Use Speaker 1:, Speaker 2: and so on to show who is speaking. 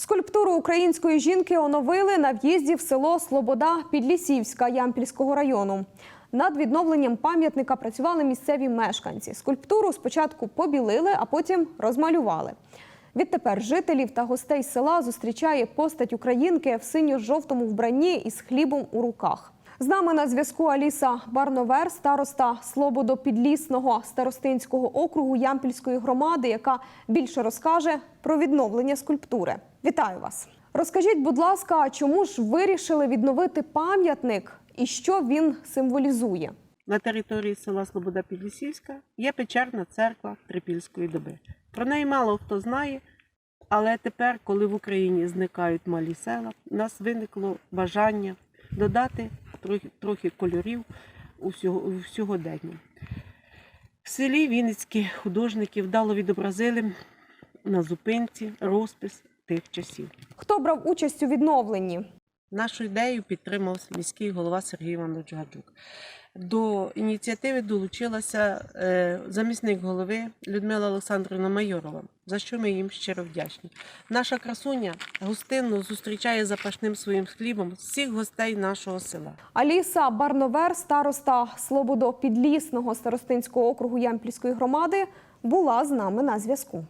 Speaker 1: Скульптуру української жінки оновили на в'їзді в село Слобода Підлісівська Ямпільського району. Над відновленням пам'ятника працювали місцеві мешканці. Скульптуру спочатку побілили, а потім розмалювали. Відтепер жителів та гостей села зустрічає постать українки в синьо-жовтому вбранні із хлібом у руках. З нами на зв'язку Аліса Барновер, староста Слободо-Підлісного старостинського округу Ямпільської громади, яка більше розкаже про відновлення скульптури. Вітаю вас! Розкажіть, будь ласка, чому ж вирішили відновити пам'ятник і що він символізує?
Speaker 2: На території села Слобода Підлісівська є печерна церква Трипільської доби. Про неї мало хто знає, але тепер, коли в Україні зникають малі села, у нас виникло бажання додати трохи, трохи кольорів у, всього у. В селі Вінницькі художники вдало відобразили на зупинці розпис тих часів.
Speaker 1: Хто брав участь у відновленні?
Speaker 2: Нашу ідею підтримав міський голова Сергій Іванович Гаджук. До ініціативи долучилася е, замісник голови Людмила Олександрівна Майорова, за що ми їм щиро вдячні. Наша красуня гостинно зустрічає запашним своїм хлібом всіх гостей нашого села.
Speaker 1: Аліса Барновер, староста Слободо Підлісного старостинського округу Ямпільської громади, була з нами на зв'язку.